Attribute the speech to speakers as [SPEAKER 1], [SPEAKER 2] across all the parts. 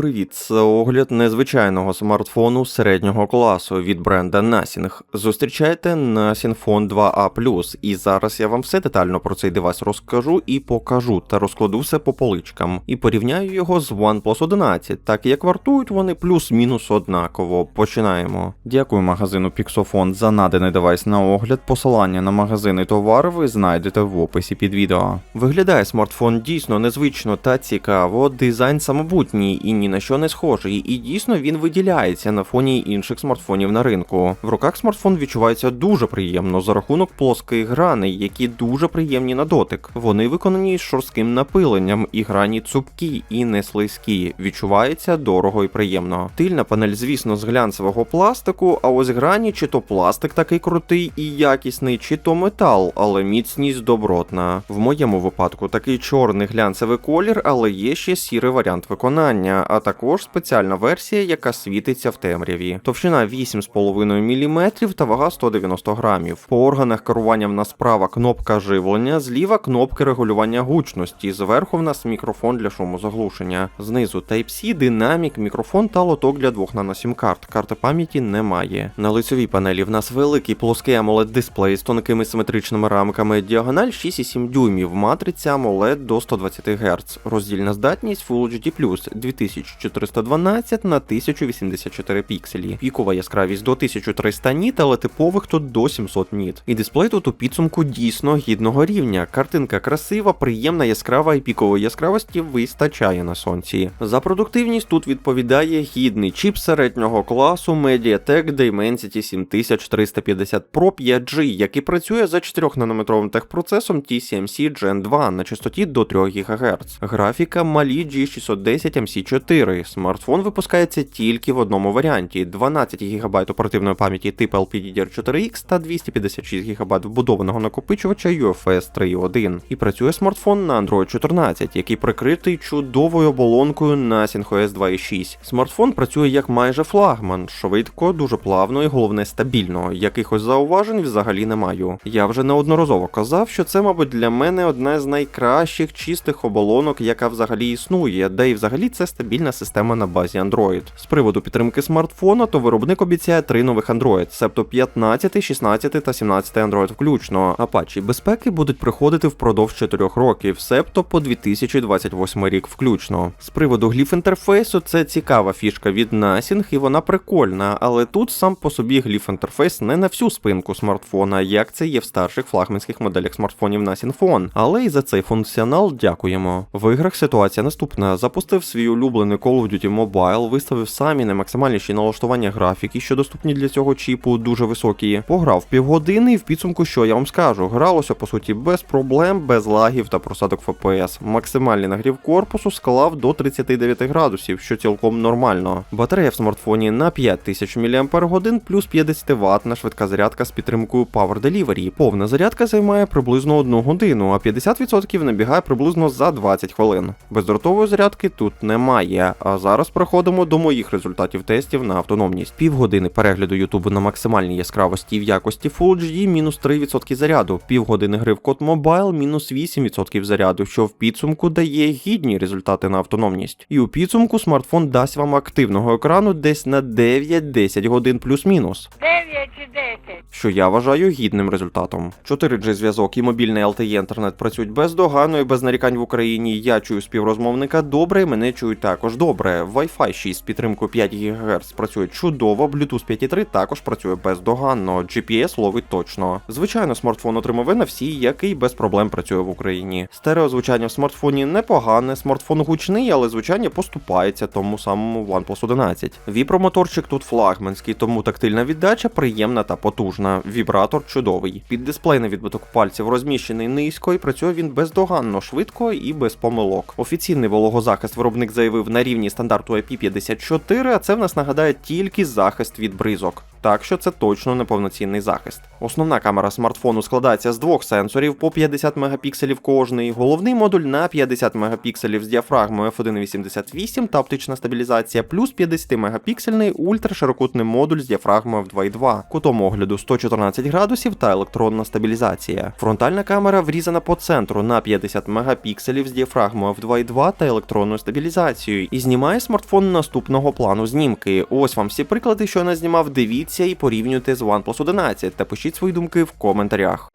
[SPEAKER 1] привіт! Це огляд незвичайного смартфону середнього класу від бренда Nothing. Зустрічайте Nothing Phone 2A+, і зараз я вам все детально про цей девайс розкажу і покажу та розкладу все по поличкам. І порівняю його з OnePlus 11, так як вартують вони плюс-мінус однаково. Починаємо. Дякую магазину Pixofon за наданий девайс на огляд. Посилання на магазин і товар ви знайдете в описі під відео. Виглядає смартфон дійсно незвично та цікаво. Дизайн самобутній і ні на що не схожий, і дійсно він виділяється на фоні інших смартфонів на ринку. В руках смартфон відчувається дуже приємно за рахунок плоских граней, які дуже приємні на дотик. Вони виконані з шорстким напиленням, і грані цупкі і не слизькі. Відчувається дорого і приємно. Тильна панель, звісно, з глянцевого пластику, а ось грані чи то пластик такий крутий і якісний, чи то метал, але міцність добротна. В моєму випадку такий чорний глянцевий колір, але є ще сірий варіант виконання, а також спеціальна версія, яка світиться в темряві. Товщина 8,5 мм та вага 190 грамів. По органах керування в нас права кнопка живлення, зліва кнопки регулювання гучності. Зверху в нас мікрофон для шумозаглушення. Знизу Type-C, динамік, мікрофон та лоток для двох наносім карт. Карти пам'яті немає. На лицевій панелі в нас великий плоский AMOLED дисплей з тонкими симетричними рамками, діагональ 6,7 дюймів, матриця AMOLED до 120 Гц, роздільна здатність Full HD+, 2412 на 1084 пікселі, пікова яскравість до 1300 ніт, але типових тут до 700 ніт. І дисплей тут у підсумку дійсно гідного рівня. Картинка красива, приємна, яскрава і пікової яскравості вистачає на сонці. За продуктивність тут відповідає гідний чіп середнього класу Mediatek Dimensity 7350 Pro 5G, який працює за 4-нанометровим техпроцесом TSMC Gen 2 на частоті до 3 ГГц. Графіка Mali G610 MC4. Смартфон випускається тільки в одному варіанті: 12 ГБ оперативної пам'яті типу LPDDR4X та 256 ГБ вбудованого накопичувача UFS 3.1. І працює смартфон на Android 14, який прикритий чудовою оболонкою Nothing OS 2.6. Смартфон працює як майже флагман, швидко, дуже плавно і головне стабільно. Якихось зауважень взагалі не маю. Я вже неодноразово казав, що це, мабуть, для мене одна з найкращих чистих оболонок, яка взагалі існує, де і взагалі це стабільна система на базі Android. З приводу підтримки смартфона, то виробник обіцяє три нових Android, себто 15, 16 та 17 Android включно. А патчі безпеки будуть приходити впродовж 4 років, себто по 2028 рік включно. З приводу гліф інтерфейсу, це цікава фішка від Nothing і вона прикольна, але тут сам по собі гліф інтерфейс не на всю спинку смартфона, як це є в старших флагманських моделях смартфонів Nothing Phone. Але і за цей функціонал дякуємо. В іграх ситуація наступна: запустив свій улюблений Call of Duty Mobile, виставив самі наймаксимальніші налаштування графіки, що доступні для цього чіпу, дуже високі. Пограв півгодини, і в підсумку, що я вам скажу, гралося по суті без проблем, без лагів та просадок FPS. Максимальний нагрів корпусу склав до 39 градусів, що цілком нормально. Батарея в смартфоні на 5000 мАч плюс 50 ватна швидка зарядка з підтримкою Power Delivery. Повна зарядка займає приблизно 1 годину, а 50% набігає приблизно за 20 хвилин. Бездротової зарядки тут немає. А зараз проходимо до моїх результатів тестів на автономність. Півгодини перегляду Ютубу на максимальній яскравості в якості Full HD мінус 3% заряду, півгодини гри в код Mobile мінус 8% заряду, що в підсумку дає гідні результати на автономність. І у підсумку смартфон дасть вам активного екрану десь на 9-10 годин плюс-мінус.
[SPEAKER 2] 9 чи 10.
[SPEAKER 1] Що я вважаю гідним результатом. 4G зв'язок і мобільний LTE інтернет працюють бездоганно і без нарікань в Україні. Я чую співрозмовника добре, мене чують також добре. Wi-Fi 6 з підтримкою 5 ГГц працює чудово, Bluetooth 5.3 також працює бездоганно. GPS ловить точно. Звичайно, смартфон отримав NFC, який без проблем працює в Україні. Стереозвучання в смартфоні непогане, смартфон гучний, але звучання поступається тому самому OnePlus 11. Віпромоторчик тут флагманський, тому тактильна віддача приємна та потужна. Вібратор чудовий. Під дисплейний відбиток пальців розміщений низько і працює він бездоганно, швидко і без помилок. Офіційний вологозахист виробник заявив на рівні стандарту IP54, а це в нас нагадає тільки захист від бризок. Так що це точно не повноцінний захист. Основна камера смартфону складається з двох сенсорів по 50 мегапікселів кожний, головний модуль на 50 мегапікселів з діафрагмою f1.88 та оптична стабілізація, плюс 50 мегапіксельний ультраширокутний модуль з діафрагмою f2.2, кутом огляду 114 градусів та електронна стабілізація. Фронтальна камера врізана по центру на 50 мегапікселів з діафрагмою f2.2 та електронною стабілізацією і знімає смартфон наступного плану знімки. Ось вам всі приклади, що я назнімав. Дивіться і порівнюйте з OnePlus 11 та пишіть свої думки в коментарях.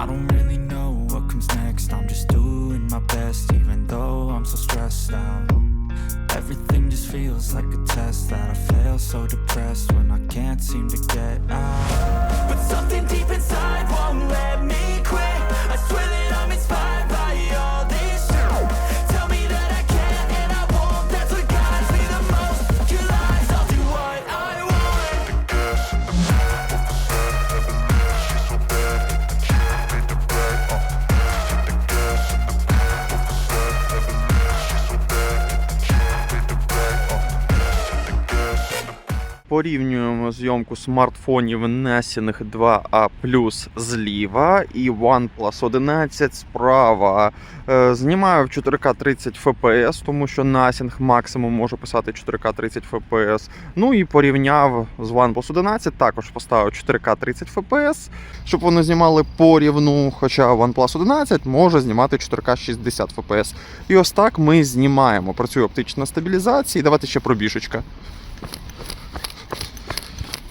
[SPEAKER 2] I don't really know what comes next. I'm just doing my best, even though I'm so stressed out. Everything just feels like a test that I fail, so depressed when I can't seem to get out. But something deep inside won't let me
[SPEAKER 1] Порівнюємо зйомку смартфонів Nessing 2A Plus зліва і OnePlus 11 справа. Е, Знімаю в 4К 30 FPS, тому що Nessing максимум може писати 4К 30 FPS. Ну і порівняв з OnePlus 11, також поставив 4К 30 FPS, щоб вони знімали порівну, хоча OnePlus 11 може знімати 4К 60 FPS. І ось так ми знімаємо. Працює оптична стабілізація. І давайте ще пробіжечка.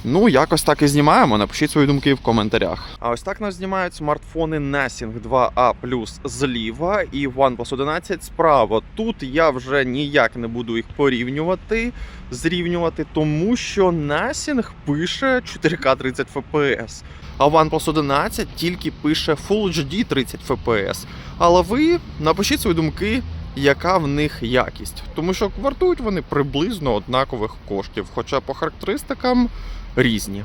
[SPEAKER 1] Ну, якось так і знімаємо. Напишіть свої думки в коментарях. А ось так нас знімають смартфони Nessing 2A Plus зліва і OnePlus 11 справа. Тут я вже ніяк не буду їх порівнювати, зрівнювати, тому що Nessing пише 4К 30 FPS, а OnePlus 11 тільки пише Full HD 30 FPS. Але ви напишіть свої думки. Яка в них якість, тому що вартують вони приблизно однакових коштів, хоча по характеристикам різні.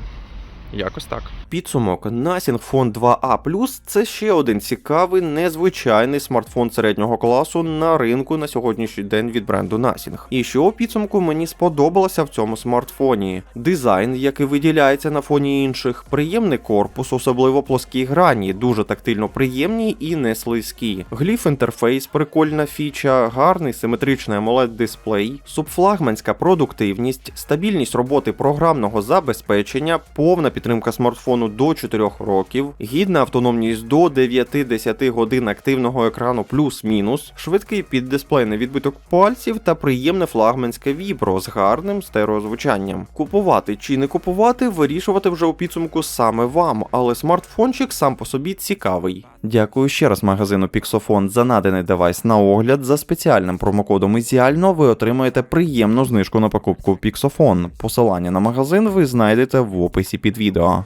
[SPEAKER 1] Якось так. Підсумок Nothing Phone 2A це ще один цікавий, незвичайний смартфон середнього класу на ринку на сьогоднішній день від бренду Nothing. І що у підсумку мені сподобалося в цьому смартфоні: дизайн, який виділяється на фоні інших, приємний корпус, особливо плоскі грані, дуже тактильно приємні і не слизькі. Гліф інтерфейс, прикольна фіча, гарний симетричний amoled дисплей, субфлагманська продуктивність, стабільність роботи програмного забезпечення, повна підтримка смартфону до 4 років, гідна автономність до 9-10 годин активного екрану плюс-мінус, швидкий піддисплейний відбиток пальців та приємне флагманське вібро з гарним стереозвучанням. Купувати чи не купувати, вирішувати вже у підсумку саме вам, але смартфончик сам по собі цікавий. Дякую ще раз магазину Pixofon за наданий девайс на огляд. За спеціальним промокодом Ізіально ви отримаєте приємну знижку на покупку в Pixofon. Посилання на магазин ви знайдете в описі під відео.